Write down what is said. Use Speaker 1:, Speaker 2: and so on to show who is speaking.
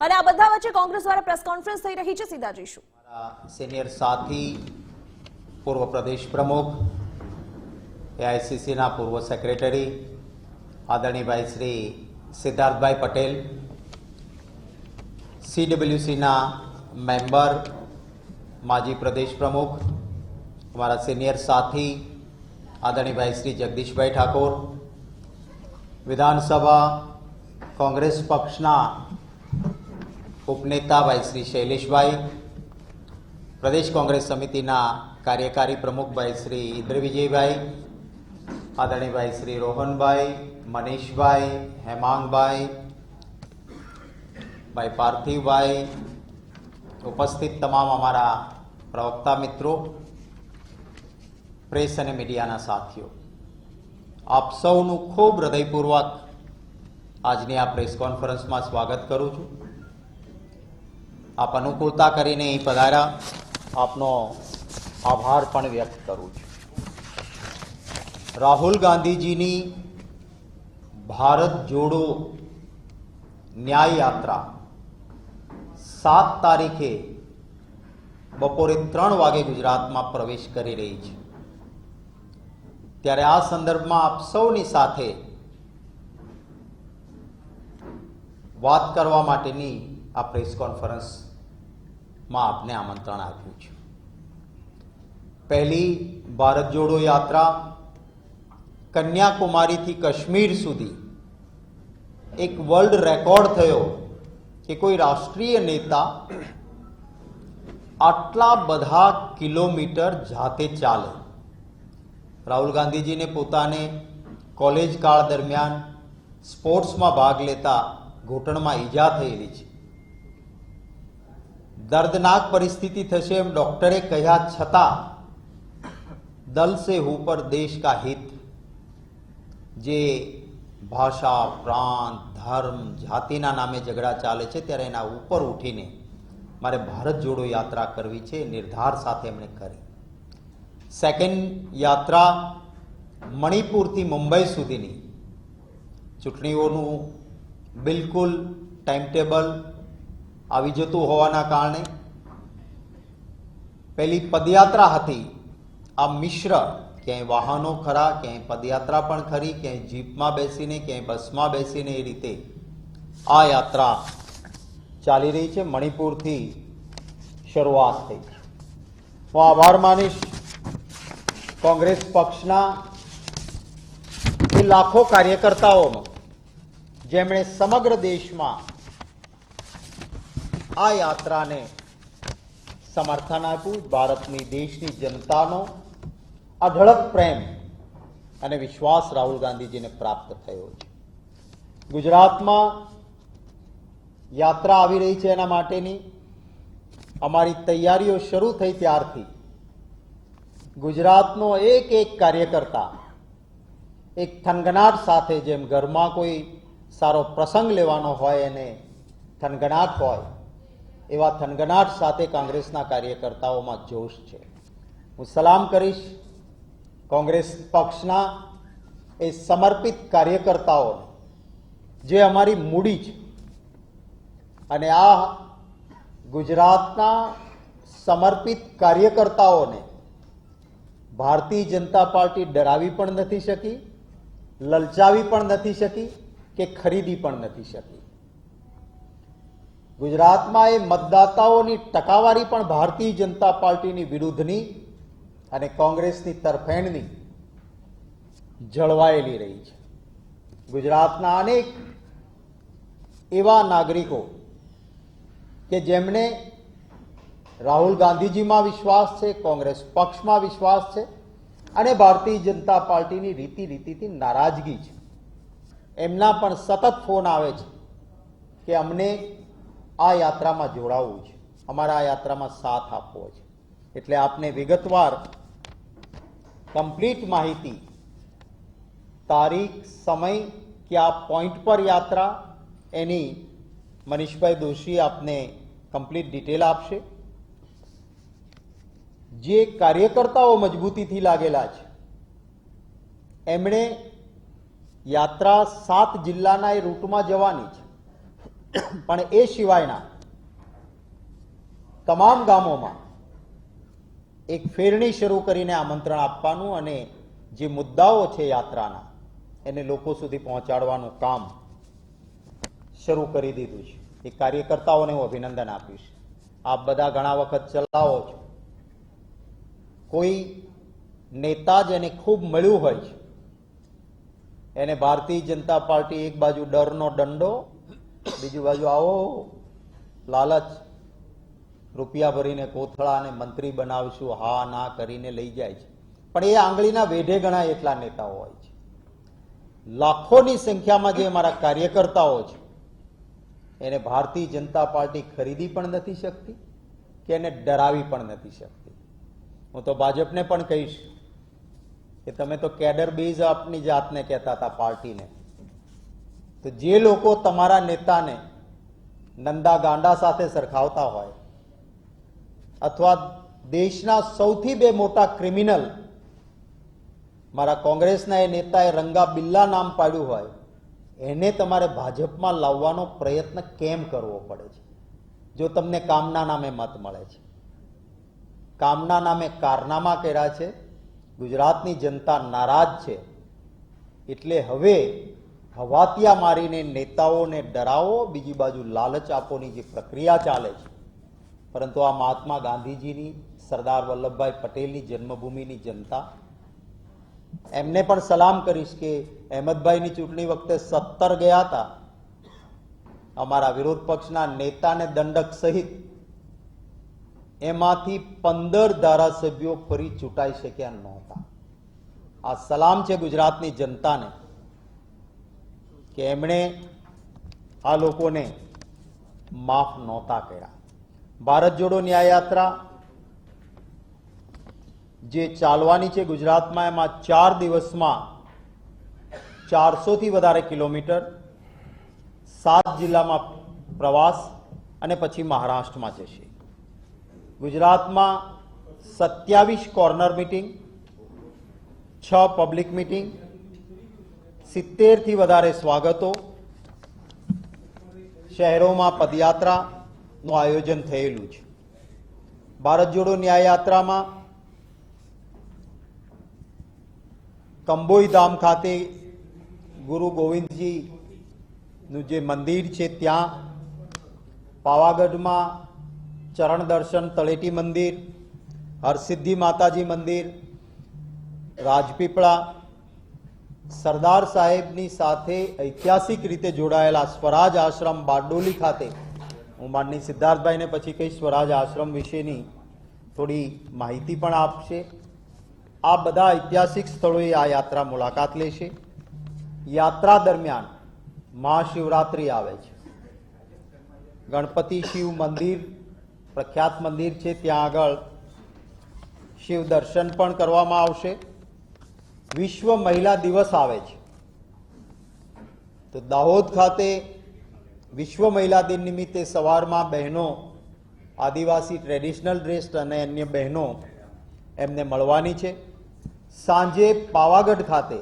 Speaker 1: અને આ બધા વચ્ચે કોંગ્રેસ દ્વારા પ્રેસ કોન્ફરન્સ થઈ રહી છે. સીધા જઈશું.
Speaker 2: મારા સિનિયર સાથી, પૂર્વ પ્રદેશ પ્રમુખ એઆઈસીસીના પૂર્વ સેક્રેટરી આદરણીભાઈ શ્રી સિદ્ધાર્થભાઈ પટેલ સીડબ્લ્યુસીના મેમ્બર, માજી પ્રદેશ પ્રમુખ અમારા સિનિયર સાથી આદરણીભાઈ શ્રી જગદીશભાઈ ઠાકોર, વિધાનસભા કોંગ્રેસ પક્ષના ઉપનેતા ભાઈ શ્રી શૈલેષભાઈ, પ્રદેશ કોંગ્રેસ સમિતિના કાર્યકારી પ્રમુખ ભાઈ શ્રી ઇન્દ્ર વિજયભાઈ આદરણીભાઈ શ્રી રોહનભાઈ, મનીષભાઈ, હેમાંગભાઈ, ભાઈ પાર્થિવભાઈ, ઉપસ્થિત તમામ અમારા પ્રવક્તા મિત્રો, પ્રેસ અને મીડિયાના સાથીઓ. આપ સૌનું ખૂબ હૃદયપૂર્વક આજની આ પ્રેસ કોન્ફરન્સમાં સ્વાગત કરું છું. આપ અનુકૂળતા કરીને અહીં પધાર્યા આપનો આભાર પણ વ્યક્ત કરું છું. રાહુલ ગાંધીજીની ભારત જોડો ન્યાય યાત્રા સાત તારીખે બપોરે ત્રણ વાગે ગુજરાતમાં પ્રવેશ કરી રહી છે. ત્યારે આ સંદર્ભમાં આપ સૌની સાથે વાત કરવા માટેની આ પ્રેસ કોન્ફરન્સમાં આપને આમંત્રણ આપ્યું છે. પહેલી ભારત જોડો યાત્રા કન્યાકુમારીથી કાશ્મીર સુધી એક વર્લ્ડ રેકોર્ડ થયો કે કોઈ રાષ્ટ્રીય નેતા આટલા બધા કિલોમીટર જાતે ચાલે. રાહુલ ગાંધીજીને પોતાને કોલેજ કાળ દરમિયાન સ્પોર્ટ્સમાં ભાગ લેતા ઘૂંટણમાં ઈજા થયેલી છે. દર્દનાક પરિસ્થિતિ થશે એમ ડોક્ટરે કહ્યા છતાં દલ સે ઉપર દેશ કા હિત, જે ભાષા, પ્રાંત, ધર્મ, જાતિના નામે ઝઘડા ચાલે છે, ત્યારે એના ઉપર ઉઠીને મારે ભારત જોડો યાત્રા કરવી છે, નિર્ધાર સાથે એમણે કરી. સેકન્ડ યાત્રા મણિપુરથી મુંબઈ સુધીની. ચૂંટણીઓનું બિલકુલ ટાઈમ ટેબલ આવી જતું હોવાના કારણે પહેલી પદયાત્રા હતી. આ મિશ્ર ક્યાંય વાહનો ખરા, ક્યાંય પદયાત્રા પણ ખરી, ક્યાંય જીપમાં બેસીને, ક્યાંય બસમાં બેસીને એ રીતે આ યાત્રા ચાલી રહી છે. મણિપુરથી શરૂઆત થઈ. હું આભાર માનીશ કોંગ્રેસ પક્ષના લાખો કાર્યકર્તાઓનો, જેમણે સમગ્ર દેશમાં આ યાત્રાને સમર્થન આપ્યું. ભારતની દેશની જનતાનો અઢળક પ્રેમ અને વિશ્વાસ રાહુલ ગાંધીજીને પ્રાપ્ત થયો છે. ગુજરાતમાં યાત્રા આવી રહી છે એના માટેની. અમારી તૈયારીઓ શરૂ થઈ ત્યારથી. ગુજરાતનો એક એક કાર્યકર્તા એક થનગનાટ સાથે જેમ ઘરમાં કોઈ સારો પ્રસંગ લેવાનો હોય એને થનગનાટ હોય એવા થનગનાટ સાથે કોંગ્રેસના કાર્યકર્તાઓમાં જોશ છે. હું સલામ કરીશ. કોંગ્રેસ પક્ષના એ સમર્પિત કાર્યકર્તાઓને, જે અમારી મૂડી છે. અને આ ગુજરાતના સમર્પિત કાર્યકર્તાઓને ભારતીય જનતા પાર્ટી ડરાવી પણ નથી શકી, લલચાવી પણ નથી શકી કે ખરીદી પણ નથી શકી. ગુજરાતમાં એ મતદાતાઓની ટકાવારી પણ ભારતીય જનતા પાર્ટીની વિરુદ્ધની અને કોંગ્રેસની તરફેણની જળવાયેલી રહી છે. ગુજરાતના અનેક એવા નાગરિકો કે જેમણે રાહુલ ગાંધીજીમાં વિશ્વાસ છે, કોંગ્રેસ પક્ષમાં વિશ્વાસ છે અને ભારતીય જનતા પાર્ટીની રીતિ રીતિથી નારાજગી છે. એમના પણ સતત ફોન આવે છે કે અમને આ યાત્રામાં જોડાવવું છે. અમારા આ યાત્રામાં સાથ આપવો છે. એટલે આપને વિગતવાર કમ્પ્લીટ માહિતી. તારીખ, સમય, ક્યાં પોઈન્ટ પર યાત્રા, એની મનીષભાઈ દોશી આપને કમ્પ્લીટ ડિટેલ આપશે. જે કાર્યકર્તાઓ મજબૂતીથી લાગેલા છે, એમણે યાત્રા સાત જિલ્લાના એ રૂટમાં જવાની છે. પણ એ સિવાયના તમામ ગામોમાં એક ફેરણી શરૂ કરીને આમંત્રણ આપવાનું અને જે મુદ્દાઓ છે યાત્રાના, એને લોકો સુધી પહોંચાડવાનું કામ શરૂ કરી દીધું છે. એ કાર્યકર્તાઓને હું અભિનંદન આપીશ. આપ બધા ઘણા વખત ચલાવો છો. કોઈ નેતા જેને ખૂબ મળ્યું હોય છે, એને ભારતીય જનતા પાર્ટી એક બાજુ ડરનો દંડો બીજી બાજુ આવો. લાલચ. રૂપિયા ભરીને કોથળાને મંત્રી બનાવશું, હા, ના કરીને લઈ જાય છે. પણ એ આંગળીના વેઢે ગણા એટલા નેતાઓ હોય છે. લાખોની સંખ્યામાં જે અમારા કાર્યકર્તાઓ છે, એને ભારતીય જનતા પાર્ટી ખરીદી પણ નથી શકતી કે એને ડરાવી પણ નથી શકતી. હું તો ભાજપને પણ કહીશ કે તમે તો કેડર બેઝ આપની જાતને કહેતા હતા પાર્ટીને. તો જે લોકો તમારા નેતાને નંદા ગાંડા સાથે સરખાવતા હોય, અથવા દેશના સૌથી બે મોટા ક્રિમિનલ મારા કોંગ્રેસના એ નેતાએ રંગા બિલ્લા નામ પાડ્યું હોય, એને તમારે ભાજપમાં લાવવાનો પ્રયત્ન કેમ કરવો પડે છે? જો તમને કામના નામે મત મળે છે. કામના નામે કારનામા કર્યા છે. ગુજરાતની જનતા નારાજ છે. એટલે હવે હવાતિયા મારીને નેતાઓને ડરાવો, બીજી બાજુ લાલચ આપોની જે પ્રક્રિયા ચાલે છે. પરંતુ આ મહાત્મા ગાંધીજીની, સરદાર વલ્લભભાઈ પટેલની જન્મભૂમિની જનતા, એમને પણ સલામ કરીશ કે અહેમદભાઈની ચૂંટણી વખતે સત્તર ગયા હતા. અમારા વિરોધ પક્ષના નેતાને દંડક સહિત એમાંથી પંદર ધારાસભ્યો ફરી ચૂંટાઈ શક્યા નહોતા. આ સલામ છે ગુજરાતની જનતાને. કે એમણે આ લોકોને માફ નહોતા કર્યા. ભારત જોડો ન્યાય યાત્રા જે ચાલવાની છે ગુજરાતમાં, એમાં ચાર દિવસમાં ચારસોથી વધારે કિલોમીટર, સાત જિલ્લામાં પ્રવાસ અને પછી મહારાષ્ટ્રમાં જશે. ગુજરાતમાં સત્યાવીસ કોર્નર મિટિંગ, છ પબ્લિક મિટિંગ સિત્તેરથી વધારે સ્વાગતો. શહેરોમાં પદયાત્રાનું આયોજન થયેલું છે. ભારત જોડો ન્યાયયાત્રામાં કંબોઈ ધામ ખાતે ગુરુ ગોવિંદજીનું જે મંદિર છે ત્યાં પાવાગઢમાં ચરણ દર્શન, તળેટી મંદિર, હરસિદ્ધિ માતાજી મંદિર, રાજપીપળા સરદાર સાહેબની સાથે ઐતિહાસિક રીતે જોડાયેલા સ્વરાજ આશ્રમ બારડોલી ખાતે. હું માનની સિદ્ધાર્થભાઈને પછી કઈ સ્વરાજ આશ્રમ વિશેની થોડી માહિતી પણ આપશે. આ બધા ઐતિહાસિક સ્થળોએ આ યાત્રા મુલાકાત લેશે યાત્રા દરમિયાન મહાશિવરાત્રિ આવે છે. ગણપતિ શિવ મંદિર, પ્રખ્યાત મંદિર છે, ત્યાં આગળ શિવ દર્શન પણ કરવામાં આવશે. વિશ્વ મહિલા દિવસ આવે છે. તો દાહોદ ખાતે વિશ્વ મહિલા દિન નિમિત્તે સવારમાં બહેનો, આદિવાસી ટ્રેડિશનલ ડ્રેસ અને અન્ય બહેનો એમને મળવાની છે. સાંજે પાવાગઢ ખાતે